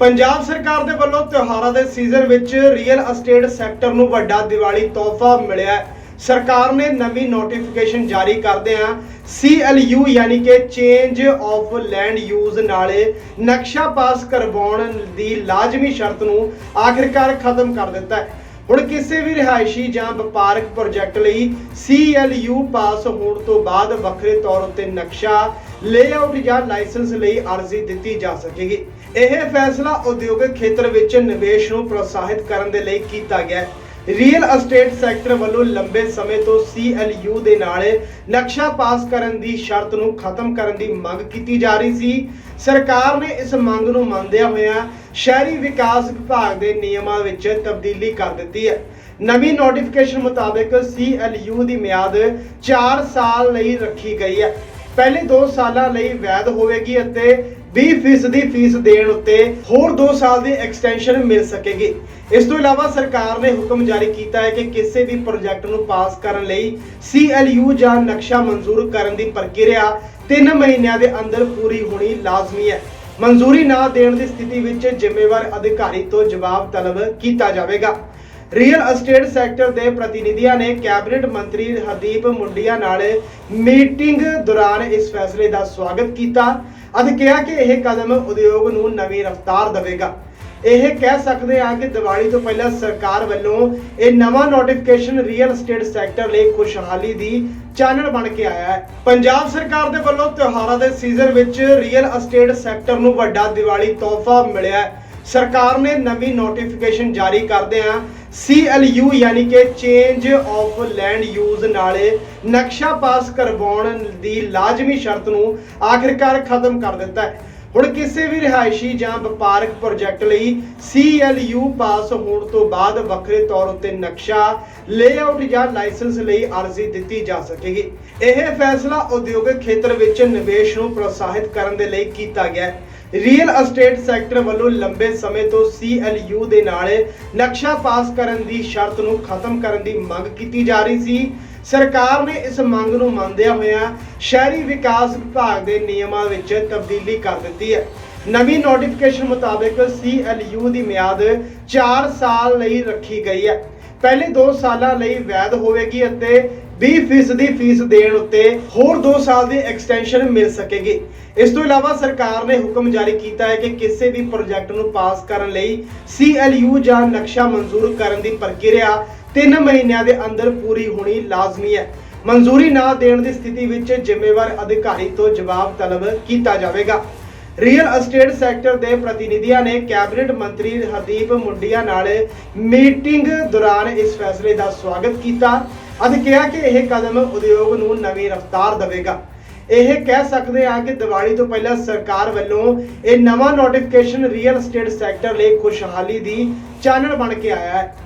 ਪੰਜਾਬ ਸਰਕਾਰ ਦੇ ਵੱਲੋਂ ਤਿਉਹਾਰਾਂ ਦੇ ਸੀਜ਼ਨ ਵਿੱਚ ਰੀਅਲ ਅਸਟੇਟ ਸੈਕਟਰ ਨੂੰ ਵੱਡਾ ਦੀਵਾਲੀ ਤੋਹਫਾ ਮਿਲਿਆ ਹੈ। ਸਰਕਾਰ ਨੇ ਨਵੀਂ ਨੋਟੀਫਿਕੇਸ਼ਨ ਜਾਰੀ ਕਰਦਿਆਂ CLU ਯਾਨੀ ਕਿ ਚੇਂਜ ਆਫ ਲੈਂਡ ਯੂਜ਼ ਨਾਲੇ ਨਕਸ਼ਾ ਪਾਸ ਕਰਵਾਉਣ ਦੀ ਲਾਜ਼ਮੀ ਸ਼ਰਤ ਨੂੰ ਆਖਿਰਕਾਰ ਖਤਮ ਕਰ ਦਿੱਤਾ ਹੈ। ਹੁਣ ਕਿਸੇ ਵੀ ਰਿਹਾਇਸ਼ੀ ਜਾਂ ਵਪਾਰਕ ਪ੍ਰੋਜੈਕਟ ਲਈ CLU ਪਾਸ ਹੋਣ ਤੋਂ ਬਾਅਦ ਵੱਖਰੇ ਤੌਰ ਉੱਤੇ ਨਕਸ਼ਾ ਲੇਆਊਟ ਜਾਂ ਲਾਇਸੈਂਸ ਲਈ ਅਰਜ਼ੀ ਦਿੱਤੀ ਜਾ ਸਕੇਗੀ। ਇਹ ਫੈਸਲਾ ਉਦਯੋਗਿਕ ਖੇਤਰ ਵਿੱਚ ਨਿਵੇਸ਼ ਨੂੰ ਪ੍ਰੋਤਸਾਹਿਤ ਕਰਨ ਦੇ ਲਈ ਕੀਤਾ ਗਿਆ ਹੈ। ਰੀਅਲ ਅਸਟੇਟ ਸੈਕਟਰ ਵੱਲੋਂ ਲੰਬੇ ਸਮੇਂ ਤੋਂ CLU ਦੇ ਨਾਲ ਨਕਸ਼ਾ ਪਾਸ ਕਰਨ ਦੀ ਸ਼ਰਤ ਨੂੰ ਖਤਮ ਕਰਨ ਦੀ ਮੰਗ ਕੀਤੀ ਜਾ ਰਹੀ ਸੀ। ਸਰਕਾਰ ਨੇ ਇਸ ਮੰਗ ਨੂੰ ਮੰਨਦਿਆਂ ਹੋਇਆਂ ਸ਼ਹਿਰੀ ਵਿਕਾਸ ਵਿਭਾਗ ਦੇ ਨਿਯਮਾਂ ਵਿੱਚ ਤਬਦੀਲੀ ਕਰ ਦਿੱਤੀ ਹੈ। ਨਵੀਂ ਨੋਟੀਫਿਕੇਸ਼ਨ ਮੁਤਾਬਕ CLU ਦੀ ਮਿਆਦ 4 ਸਾਲ ਲਈ ਰੱਖੀ ਗਈ ਹੈ। ਪਹਿਲੇ 2 ਸਾਲਾਂ ਲਈ ਵੈਧ ਹੋਵੇਗੀ ਅਤੇ 20% ਦੀ ਫੀਸ ਦੇਣ ਉੱਤੇ ਹੋਰ 2 ਸਾਲ ਦੀ ਐਕਸਟੈਂਸ਼ਨ ਮਿਲ ਸਕੇਗੀ। ਇਸ ਤੋਂ ਇਲਾਵਾ ਸਰਕਾਰ ਨੇ ਹੁਕਮ ਜਾਰੀ ਕੀਤਾ ਹੈ ਕਿ ਕਿਸੇ ਵੀ ਪ੍ਰੋਜੈਕਟ ਨੂੰ ਪਾਸ ਕਰਨ ਲਈ CLU ਜਾਂ ਨਕਸ਼ਾ ਮਨਜ਼ੂਰ ਕਰਨ ਦੀ ਪ੍ਰਕਿਰਿਆ 3 ਮਹੀਨਿਆਂ ਦੇ ਅੰਦਰ ਪੂਰੀ ਹੋਣੀ ਲਾਜ਼ਮੀ ਹੈ। ਮਨਜ਼ੂਰੀ ਨਾ ਦੇਣ ਦੀ ਸਥਿਤੀ ਵਿੱਚ ਜ਼ਿੰਮੇਵਾਰ ਅਧਿਕਾਰੀ ਤੋਂ ਜਵਾਬ ਤਲਬ ਕੀਤਾ ਜਾਵੇਗਾ। ਰੀਅਲ ਅਸਟੇਟ ਸੈਕਟਰ ਦੇ ਪ੍ਰਤੀਨਿਧੀਆਂ ਨੇ ਕੈਬਨਿਟ ਮੰਤਰੀ ਹਰਦੀਪ ਮੁੰਡੀਆਂ ਨਾਲ ਮੀਟਿੰਗ ਦੌਰਾਨ ਇਸ ਫੈਸਲੇ ਦਾ ਸਵਾਗਤ ਕੀਤਾ ਅਤੇ ਕਿਹਾ ਕਿ ਇਹ ਕਦਮ ਉਦਯੋਗ ਨੂੰ ਨਵੀਂ ਰਫ਼ਤਾਰ ਦੇਵੇਗਾ। ਇਹ ਕਹਿ ਸਕਦੇ ਹਾਂ ਕਿ ਦੀਵਾਲੀ ਤੋਂ ਪਹਿਲਾਂ ਸਰਕਾਰ ਵੱਲੋਂ ਇਹ ਨਵਾਂ ਨੋਟੀਫਿਕੇਸ਼ਨ ਰੀਅਲ ਅਸਟੇਟ ਸੈਕਟਰ ਲਈ ਖੁਸ਼ਹਾਲੀ ਦੀ ਚਾਨਣ ਬਣ ਕੇ ਆਇਆ ਹੈ। ਪੰਜਾਬ ਸਰਕਾਰ ਦੇ ਵੱਲੋਂ ਤਿਉਹਾਰਾਂ ਦੇ ਸੀਜ਼ਨ ਵਿੱਚ ਰੀਅਲ ਅਸਟੇਟ ਸੈਕਟਰ ਨੂੰ ਵੱਡਾ ਦੀਵਾਲੀ ਤੋਹਫਾ ਮਿਲਿਆ ਹੈ। ਸਰਕਾਰ ਨੇ ਨਵੀਂ ਨੋਟੀਫਿਕੇਸ਼ਨ ਜਾਰੀ ਕਰਦਿਆਂ CLU ਯਾਨੀ ਕਿ ਚੇਂਜ ਆਫ ਲੈਂਡ ਯੂਜ਼ ਨਾਲੇ ਨਕਸ਼ਾ ਪਾਸ ਕਰਵਾਉਣ ਦੀ ਲਾਜ਼ਮੀ ਸ਼ਰਤ ਨੂੰ ਆਖਿਰਕਾਰ ਖਤਮ ਕਰ ਦਿੱਤਾ ਹੈ। ਹੁਣ ਕਿਸੇ ਵੀ ਰਿਹਾਇਸ਼ੀ ਜਾਂ ਵਪਾਰਕ ਪ੍ਰੋਜੈਕਟ ਲਈ CLU ਪਾਸ ਹੋਣ ਤੋਂ ਬਾਅਦ ਵੱਖਰੇ ਤੌਰ ਉੱਤੇ ਨਕਸ਼ਾ ਲੇਆਊਟ ਜਾਂ ਲਾਇਸੈਂਸ ਲਈ ਅਰਜ਼ੀ ਦਿੱਤੀ ਜਾ ਸਕੇਗੀ। ਇਹ ਫੈਸਲਾ ਉਦਯੋਗਿਕ ਖੇਤਰ ਵਿੱਚ ਨਿਵੇਸ਼ ਨੂੰ ਪ੍ਰੋਤਸਾਹਿਤ ਕਰਨ ਦੇ ਲਈ ਕੀਤਾ ਗਿਆ ਹੈ। ਰੀਅਲ ਅਸਟੇਟ ਸੈਕਟਰ ਵੱਲੋਂ ਲੰਬੇ ਸਮੇਂ ਤੋਂ CLU ਦੇ ਨਾਲ ਨਕਸ਼ਾ ਪਾਸ ਕਰਨ ਦੀ ਸ਼ਰਤ ਨੂੰ ਖਤਮ ਕਰਨ ਦੀ ਮੰਗ ਕੀਤੀ ਜਾ ਰਹੀ ਸੀ। ਸਰਕਾਰ ਨੇ ਇਸ ਮੰਗ ਨੂੰ ਮੰਨਦਿਆਂ ਹੋਇਆਂ ਸ਼ਹਿਰੀ ਵਿਕਾਸ ਵਿਭਾਗ ਦੇ ਨਿਯਮਾਂ ਵਿੱਚ ਤਬਦੀਲੀ ਕਰ ਦਿੱਤੀ ਹੈ। ਨਵੀਂ ਨੋਟੀਫਿਕੇਸ਼ਨ ਮੁਤਾਬਕ CLU ਦੀ ਮਿਆਦ 4 ਸਾਲ ਲਈ ਰੱਖੀ ਗਈ ਹੈ। ਪਹਿਲੇ 2 ਸਾਲਾਂ ਲਈ ਵੈਧ ਹੋਵੇਗੀ ਅਤੇ 20% ਦੀ ਫੀਸ ਦੇਣ ਉੱਤੇ ਹੋਰ 2 ਸਾਲ ਦੀ ਐਕਸਟੈਂਸ਼ਨ ਮਿਲ ਸਕੇਗੀ। ਇਸ ਤੋਂ ਇਲਾਵਾ ਸਰਕਾਰ ਨੇ ਹੁਕਮ ਜਾਰੀ ਕੀਤਾ ਹੈ ਕਿ ਕਿਸੇ ਵੀ ਪ੍ਰੋਜੈਕਟ ਨੂੰ ਪਾਸ ਕਰਨ ਲਈ CLU ਜਾਂ ਨਕਸ਼ਾ ਮਨਜ਼ੂਰ ਕਰਨ ਦੀ ਪ੍ਰਕਿਰਿਆ 3 ਮਹੀਨਿਆਂ ਦੇ ਅੰਦਰ ਪੂਰੀ ਹੋਣੀ ਲਾਜ਼ਮੀ ਹੈ। ਮਨਜ਼ੂਰੀ ਨਾ ਦੇਣ ਦੀ ਸਥਿਤੀ ਵਿੱਚ ਜ਼ਿੰਮੇਵਾਰ ਅਧਿਕਾਰੀ ਤੋਂ ਜਵਾਬ ਤਲਬ ਕੀਤਾ ਜਾਵੇਗਾ। ਰੀਅਲ ਅਸਟੇਟ ਸੈਕਟਰ ਦੇ ਪ੍ਰਤੀਨਿਧੀਆਂ ਨੇ ਕੈਬਨਿਟ ਮੰਤਰੀ ਹਰਦੀਪ ਮੁੰਡੀਆ ਨਾਲ ਮੀਟਿੰਗ ਦੌਰਾਨ ਇਸ ਫੈਸਲੇ ਦਾ ਸਵਾਗਤ ਕੀਤਾ ਅਤੇ ਕਿਹਾ ਕਿ ਇਹ ਕਦਮ ਉਦਯੋਗ ਨੂੰ ਨਵੀਂ ਰਫ਼ਤਾਰ ਦੇਵੇਗਾ। ਇਹ ਕਹਿ ਸਕਦੇ ਹਾਂ ਕਿ ਦੀਵਾਲੀ ਤੋਂ ਪਹਿਲਾਂ ਸਰਕਾਰ ਵੱਲੋਂ ਇਹ ਨਵਾਂ ਨੋਟੀਫਿਕੇਸ਼ਨ ਰੀਅਲ ਅਸਟੇਟ ਸੈਕਟਰ ਲਈ ਖੁਸ਼ਹਾਲੀ ਦੀ ਚਾਨਣ ਬਣ ਕੇ ਆਇਆ ਹੈ।